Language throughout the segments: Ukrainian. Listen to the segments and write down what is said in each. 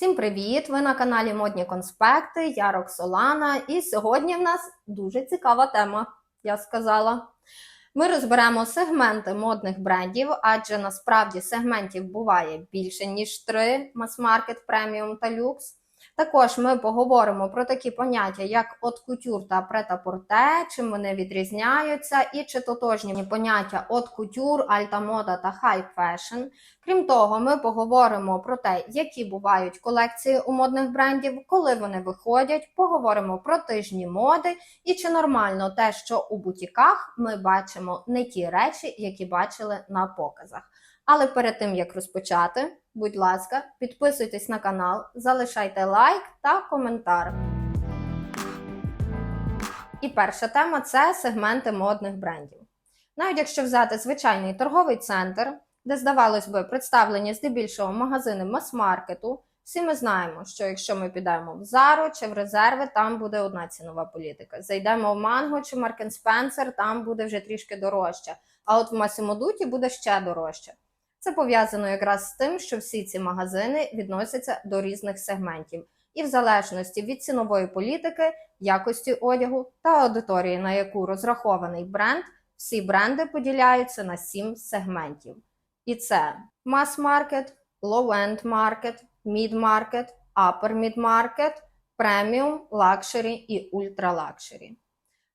Всім привіт! Ви на каналі Модні Конспекти. Я Роксолана, і сьогодні в нас дуже цікава тема, я сказала. Ми розберемо сегменти модних брендів, адже насправді сегментів буває більше, ніж три: мас-маркет, преміум та люкс. Також ми поговоримо про такі поняття, як от кутюр та претапорте, чим вони відрізняються, і чи тотожні поняття от кутюр, альтамода та хай фешн. Крім того, ми поговоримо про те, які бувають колекції у модних брендів, коли вони виходять. Поговоримо про тижні моди і чи нормально те, що у бутіках ми бачимо не ті речі, які бачили на показах. Але перед тим як розпочати, будь ласка, підписуйтесь на канал, залишайте лайк та коментар. І перша тема це сегменти модних брендів. Навіть якщо взяти звичайний торговий центр, де, здавалось би, представлені здебільшого магазини мас-маркету, всі ми знаємо, що якщо ми підемо в Зару чи в резерви, там буде одна цінова політика. Зайдемо в Манго чи Маркен Спенсер, там буде вже трішки дорожче. А от в Масімодуті буде ще дорожче. Це пов'язано якраз з тим, що всі ці магазини відносяться до різних сегментів, і в залежності від цінової політики, якості одягу та аудиторії, на яку розрахований бренд, всі бренди поділяються на сім сегментів. І це мас-маркет, low-end маркет, mid-market, upper mid-market, преміум, лакшері і ультралакшері.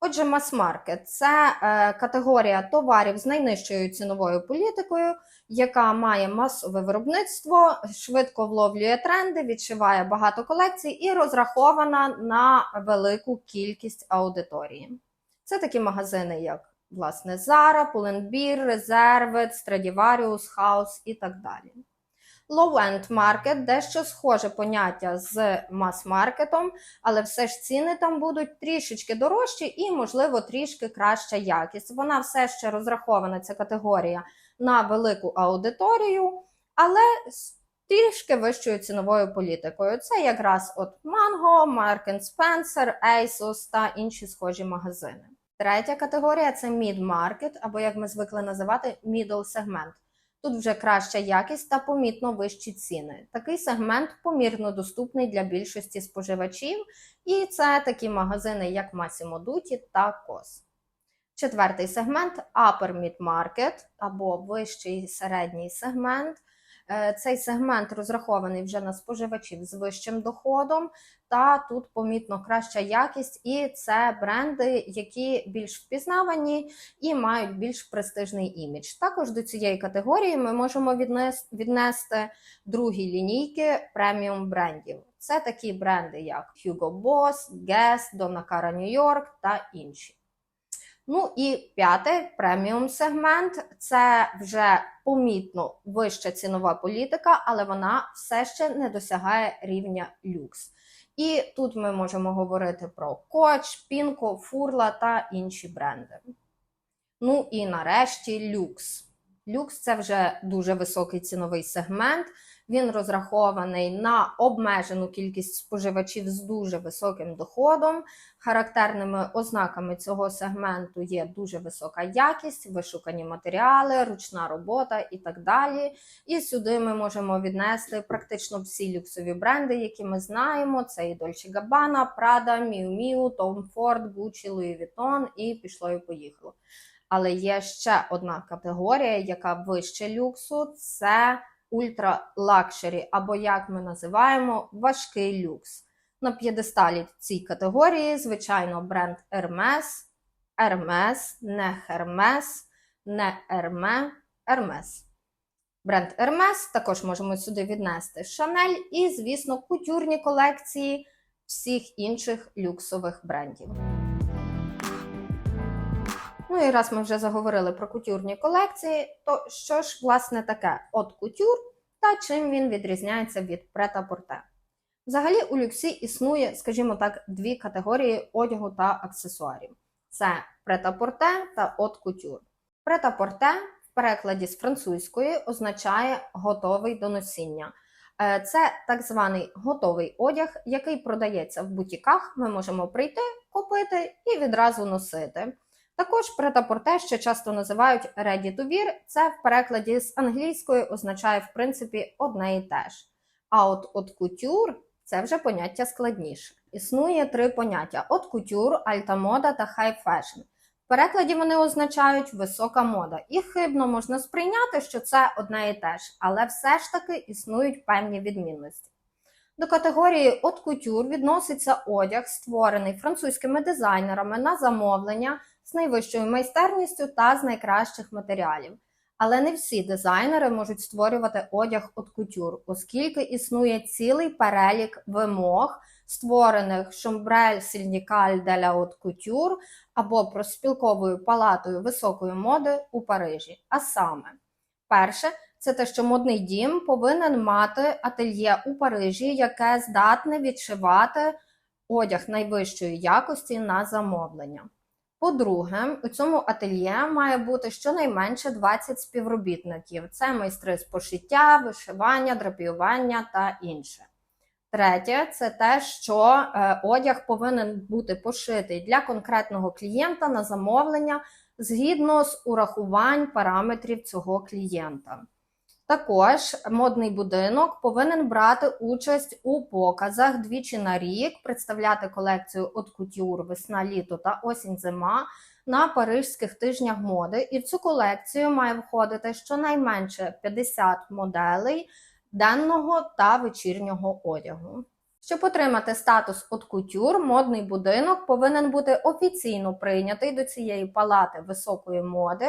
Отже, мас-маркет це е, категорія товарів з найнижчою ціновою політикою, яка має масове виробництво, швидко вловлює тренди, відшиває багато колекцій і розрахована на велику кількість аудиторії. Це такі магазини, як власне Zara, Pull&Bear, Reserved, Stradivarius, House і так далі. Low-end market – дещо схоже поняття з мас-маркетом, але все ж ціни там будуть трішечки дорожчі і, можливо, трішки краща якість. Вона все ще розрахована, ця категорія, на велику аудиторію, але трішки вищою ціновою політикою. Це якраз от Mango, Mark Spencer, ASOS та інші схожі магазини. Третя категорія це mid-market, або як ми звикли називати middle сегмент. Тут вже краща якість та помітно вищі ціни. Такий сегмент помірно доступний для більшості споживачів, і це такі магазини, як Massimo Dutti та COS. Четвертий сегмент Upper Mid Market або вищий середній сегмент. Е, Цей сегмент розрахований вже на споживачів з вищим доходом, та тут помітно краща якість, і це бренди, які більш впізнавані і мають більш престижний імідж. Також до цієї категорії ми можемо віднести другі лінійки преміум брендів. Це такі бренди, як Hugo Boss, Guess, Donna Cara New York та інші. Ну і п'яте преміум сегмент це вже помітно вища цінова політика, але вона все ще не досягає рівня люкс. І тут ми можемо говорити про коч, Пінко, Фурла та інші бренди. Ну і нарешті люкс. Люкс це вже дуже високий ціновий сегмент. Він розрахований на обмежену кількість споживачів з дуже високим доходом. Характерними ознаками цього сегменту є дуже висока якість, вишукані матеріали, ручна робота і так далі. І сюди ми можемо віднести практично всі люксові бренди, які ми знаємо: це і Dolce Gabbana, Prada, Miu Miu, Tom Ford, Gucci, Louis Vuitton і пішло і поїхало. Але є ще одна категорія, яка вище люксу, це ультра лакшері, або як ми називаємо важкий люкс. На п'єдесталі цій категорії, звичайно, бренд Hermes, Hermes, не Hermes, не Herme, Hermes. Бренд Hermes також можемо сюди віднести Chanel і, звісно, кутюрні колекції всіх інших люксових брендів. Ну і раз ми вже заговорили про кутюрні колекції, то що ж власне таке от кутюр та чим він відрізняється від прета-порте? Взагалі у люксі існує, скажімо так, дві категорії одягу та аксесуарів: це прета-порте та от кутюр. Прета-порте в перекладі з французької означає готовий до носіння. Е, Це так званий готовий одяг, який продається в бутіках. Ми можемо прийти, купити і відразу носити. Також претапорте ще часто називають ready to wear. Це в перекладі з англійської означає в принципі одне і те ж. А от от кутюр це вже поняття складніше. Існує три поняття: от кутюр, альтамода та хай фешн. В перекладі вони означають висока мода, і хибно можна сприйняти, що це одне і те ж, але все ж таки існують певні відмінності. До категорії от кутюр відноситься одяг, створений французькими дизайнерами на замовлення з найвищою майстерністю та з найкращих матеріалів. Але не всі дизайнери можуть створювати одяг от кутюр, оскільки існує цілий перелік вимог, створених Шомбрель Сільнікаль де ла От Кутюр або проспілковою палатою високої моди у Парижі. А саме, перше, це те, що модний дім повинен мати ательє у Парижі, яке здатне відшивати одяг найвищої якості на замовлення. По-друге, у цьому ательє має бути щонайменше 20 співробітників. Це майстри з пошиття, вишивання, драпіювання та інше. Третє, це те, що е, одяг повинен бути пошитий для конкретного клієнта на замовлення згідно з урахувань параметрів цього клієнта. Також модний будинок повинен брати участь у показах двічі на рік, представляти колекцію от кутюр, весна, літо та осінь зима на парижських тижнях моди. І в цю колекцію має входити щонайменше 50 моделей денного та вечірнього одягу. Щоб отримати статус от кутюр, модний будинок повинен бути офіційно прийнятий до цієї палати високої моди,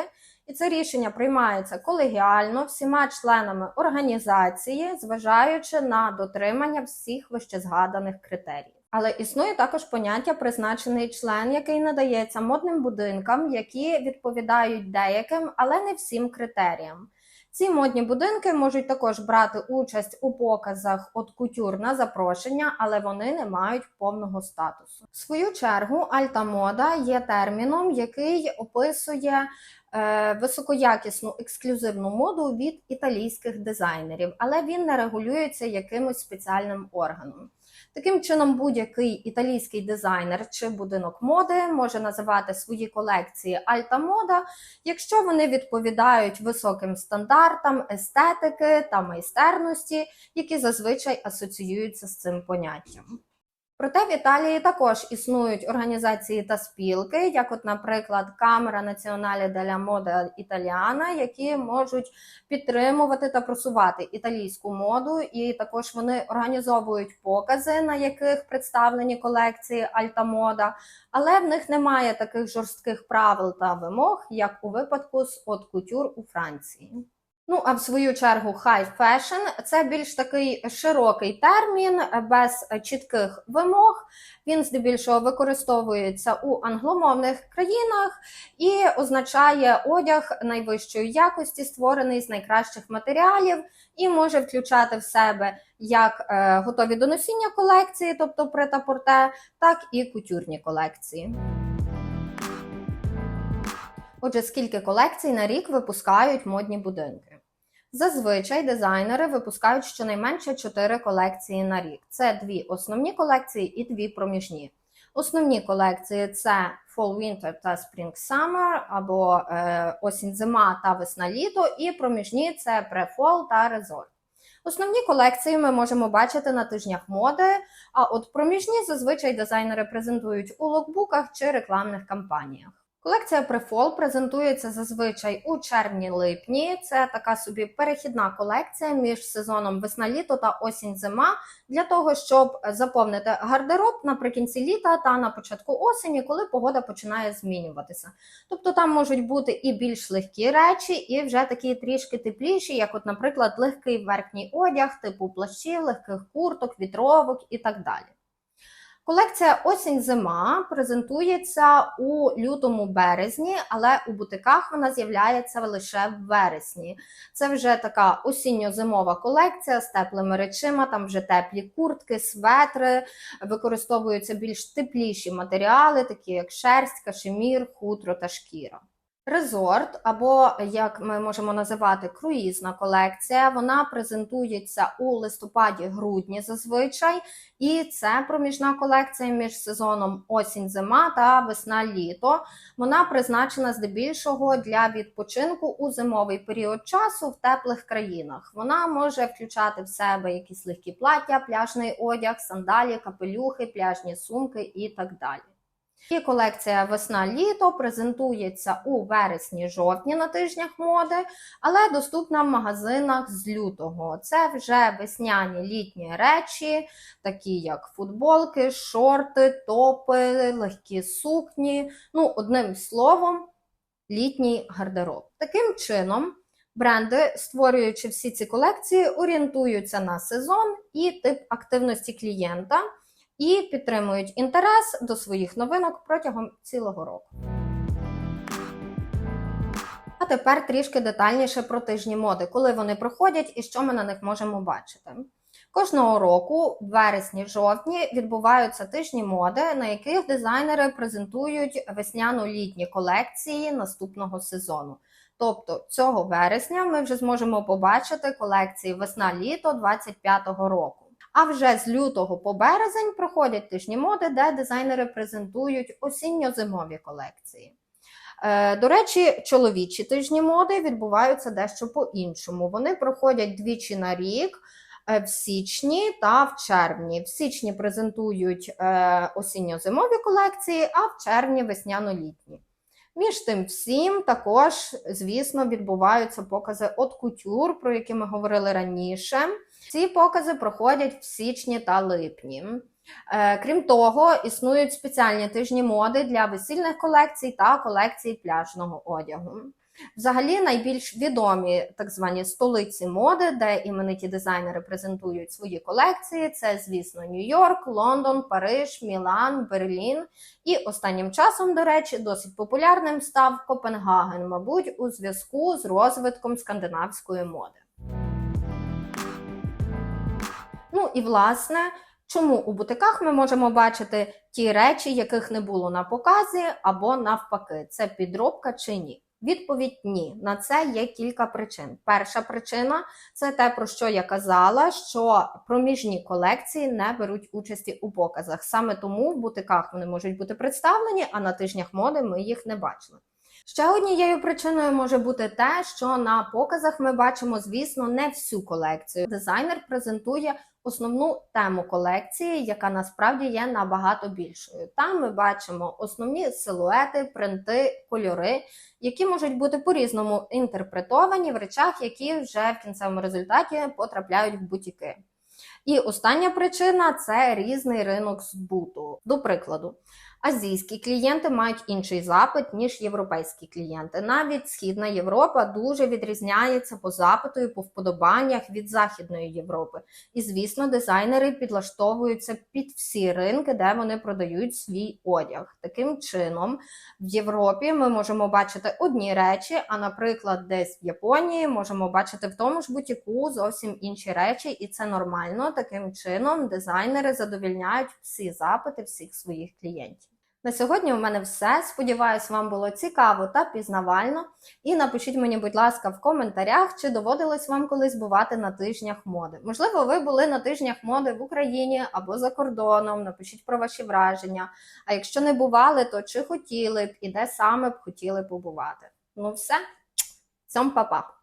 і це рішення приймається колегіально всіма членами організації, зважаючи на дотримання всіх вищезгаданих критеріїв. Але існує також поняття призначений член, який надається модним будинкам, які відповідають деяким, але не всім критеріям. Ці модні будинки можуть також брати участь у показах от кутюр на запрошення, але вони не мають повного статусу. В свою чергу, альтамода є терміном, який описує високоякісну ексклюзивну моду від італійських дизайнерів, але він не регулюється якимось спеціальним органом. Таким чином, будь-який італійський дизайнер чи будинок моди може називати свої колекції альтамода, якщо вони відповідають високим стандартам естетики та майстерності, які зазвичай асоціюються з цим поняттям. Проте в Італії також існують організації та спілки, як, от, наприклад, Камера Націонале деля Мода Італіана, які можуть підтримувати та просувати італійську моду, і також вони організовують покази, на яких представлені колекції Альтамода, але в них немає таких жорстких правил та вимог, як у випадку з От Кутюр у Франції. Ну, а в свою чергу, high fashion – це більш такий широкий термін, без чітких вимог. Він здебільшого використовується у англомовних країнах і означає одяг найвищої якості, створений з найкращих матеріалів, і може включати в себе як е, готові до носіння колекції, тобто прета-порте, так і кутюрні колекції. Отже, скільки колекцій на рік випускають модні будинки? Зазвичай дизайнери випускають щонайменше 4 колекції на рік. Це дві основні колекції і дві проміжні. Основні колекції це Fall Winter та Spring Summer, або е, осінь зима та весна літо, і проміжні це Pre-Fall та Resort. Основні колекції ми можемо бачити на тижнях моди, а от проміжні зазвичай дизайнери презентують у локбуках чи рекламних кампаніях. Колекція Prefall презентується зазвичай у червні-липні. Це така собі перехідна колекція між сезоном весна-літо та осінь-зима для того, щоб заповнити гардероб наприкінці літа та на початку осені, коли погода починає змінюватися. Тобто там можуть бути і більш легкі речі, і вже такі трішки тепліші, як, от, наприклад, легкий верхній одяг, типу плащів, легких курток, вітровок і так далі. Колекція осінь-зима презентується у лютому-березні, але у бутиках вона з'являється лише в вересні. Це вже така осінньо-зимова колекція з теплими речима, там вже теплі куртки, светри, використовуються більш тепліші матеріали, такі як шерсть, кашемір, хутро та шкіра. Резорт, або як ми можемо називати круїзна колекція, вона презентується у листопаді-грудні зазвичай, і це проміжна колекція між сезоном осінь-зима та весна-літо. Вона призначена здебільшого для відпочинку у зимовий період часу в теплих країнах. Вона може включати в себе якісь легкі плаття, пляжний одяг, сандалі, капелюхи, пляжні сумки і так далі. І колекція весна-літо презентується у вересні-жовтні на тижнях моди, але доступна в магазинах з лютого. Це вже весняні літні речі, такі як футболки, шорти, топи, легкі сукні. Ну, одним словом, літній гардероб. Таким чином, бренди, створюючи всі ці колекції, орієнтуються на сезон і тип активності клієнта і підтримують інтерес до своїх новинок протягом цілого року. А тепер трішки детальніше про тижні моди, коли вони проходять і що ми на них можемо бачити. Кожного року, в вересні-жовтні, відбуваються тижні моди, на яких дизайнери презентують весняно-літні колекції наступного сезону. Тобто цього вересня ми вже зможемо побачити колекції весна-літо 25-го року. А вже з лютого по березень проходять тижні моди, де дизайнери презентують осінньо-зимові колекції. Е, До речі, чоловічі тижні моди відбуваються дещо по-іншому. Вони проходять двічі на рік. е, В січні та в червні. В січні презентують е, осінньо-зимові колекції, а в червні весняно-літні. Між тим всім також, звісно, відбуваються покази от кутюр, про які ми говорили раніше. Ці покази проходять в січні та липні. Е, Крім того, існують спеціальні тижні моди для весільних колекцій та колекцій пляжного одягу. Взагалі, найбільш відомі так звані столиці моди, де імениті дизайнери презентують свої колекції. Це, звісно, Нью-Йорк, Лондон, Париж, Мілан, Берлін. І останнім часом, до речі, досить популярним став Копенгаген, мабуть, у зв'язку з розвитком скандинавської моди. Ну і власне, чому у бутиках ми можемо бачити ті речі, яких не було на показі, або навпаки, це підробка чи ні? Відповідь ні. На це є кілька причин. Перша причина це те, про що я казала, що проміжні колекції не беруть участі у показах. Саме тому в бутиках вони можуть бути представлені, а на тижнях моди ми їх не бачили. Ще однією причиною може бути те, що на показах ми бачимо, звісно, не всю колекцію. Дизайнер презентує основну тему колекції, яка насправді є набагато більшою. Там ми бачимо основні силуети, принти, кольори, які можуть бути по-різному інтерпретовані в речах, які вже в кінцевому результаті потрапляють в бутіки. І остання причина це різний ринок збуту. До прикладу, азійські клієнти мають інший запит, ніж європейські клієнти. Навіть Східна Європа дуже відрізняється по запиту і по вподобаннях від Західної Європи. І, звісно, дизайнери підлаштовуються під всі ринки, де вони продають свій одяг. Таким чином, в Європі ми можемо бачити одні речі, а, наприклад, десь в Японії можемо бачити в тому ж бутіку зовсім інші речі, і це нормально. Таким чином, дизайнери задовільняють всі запити всіх своїх клієнтів. На сьогодні у мене все. Сподіваюсь, вам було цікаво та пізнавально. І напишіть мені, будь ласка, в коментарях, чи доводилось вам колись бувати на тижнях моди. Можливо, ви були на тижнях моди в Україні або за кордоном. Напишіть про ваші враження. А якщо не бували, то чи хотіли б і де саме б хотіли побувати? Ну все, цьом па-па!